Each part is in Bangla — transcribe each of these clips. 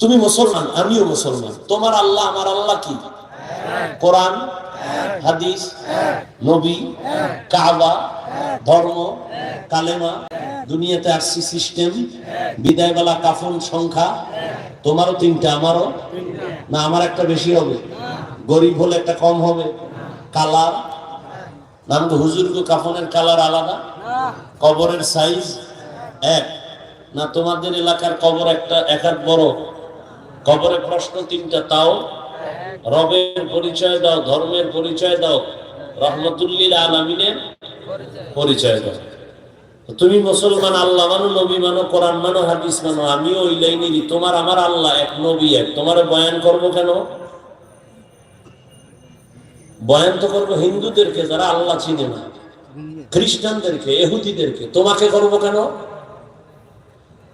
তুমি মুসলমান, আমিও মুসলমান। তোমার আল্লাহ, আমার আল্লাহ কি? কোরআন, হাদিস, নবী, কাবা, ধর্ম, কালেমা, দুনিয়াতে আসছি সিস্টেম, বিদায়বেলা কাফন সংখ্যা, তোমারও তিনটা, আমারও? না, আমার একটা বেশি হবে। গরিব হলে একটা কম হবে। কালার? নাম তো হুজুর কাফনের কালার আলাদা। কবরের সাইজ এক। না, তোমাদের এলাকার কবর একটা, এক বড়। কবরে প্রশ্ন তিনটা, তাও রবের পরিচয় দাও, ধর্মের পরিচয় দাও রহমতুল্লিল আলমিনের পরিচয় দাও। তুমি মুসলমান, আল্লাহ মানো, নবী মানো, কোরআন মানো, হাদিস মানো, আমিও ওই লাইনেরই তোমার আমার আল্লাহ এক, নবী এক। তোমার বয়ান করব কেন? বয়ান তো করব হিন্দুদেরকে, যারা আল্লাহ চিনে না। খ্রিস্টানদেরকে, এহুদিদেরকে। তোমাকে করব কেন?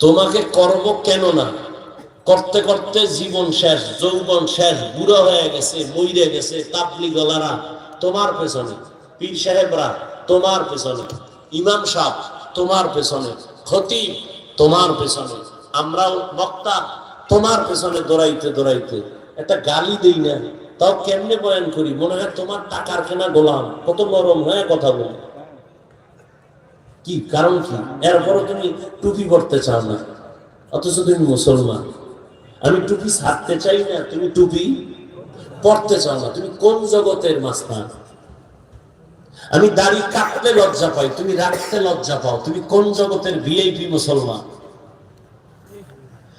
তোমাকে করব কেন না? করতে করতে জীবন শেষ, যৌবন শেষ, বুড়ো হয়ে গেছে, মইরে গেছে তাপলি গলারা তোমার পেছনে, পীর সাহেবরা তোমার পেছনে, ইমাম সাহ তোমার পেছনে, খতিব তোমার পেছনে, আমরাও বক্তা তোমার পেছনে দৌড়াইতে দৌড়াইতে। একটা গালি দেই না, তাও কেমনে বয়ান করি? মনে হয় তোমার টাকার কেনা গোলাম, কত নরম, হয়ে, কথা বলি। কি, কারণ কি? এরপরও তুমি টুপি পড়তে চাও না, অথচ তুমি মুসলমান। আমি টুপি ছাড়তে চাই না, তুমি টুপি পড়তে চাও না, তুমি কোন জগতের মাস্তান আমি দাড়ি কাটতে লজ্জা পাই, তুমি রাখতে লজ্জা পাও, তুমি কোন জগতের ভিআইপি মুসলমান?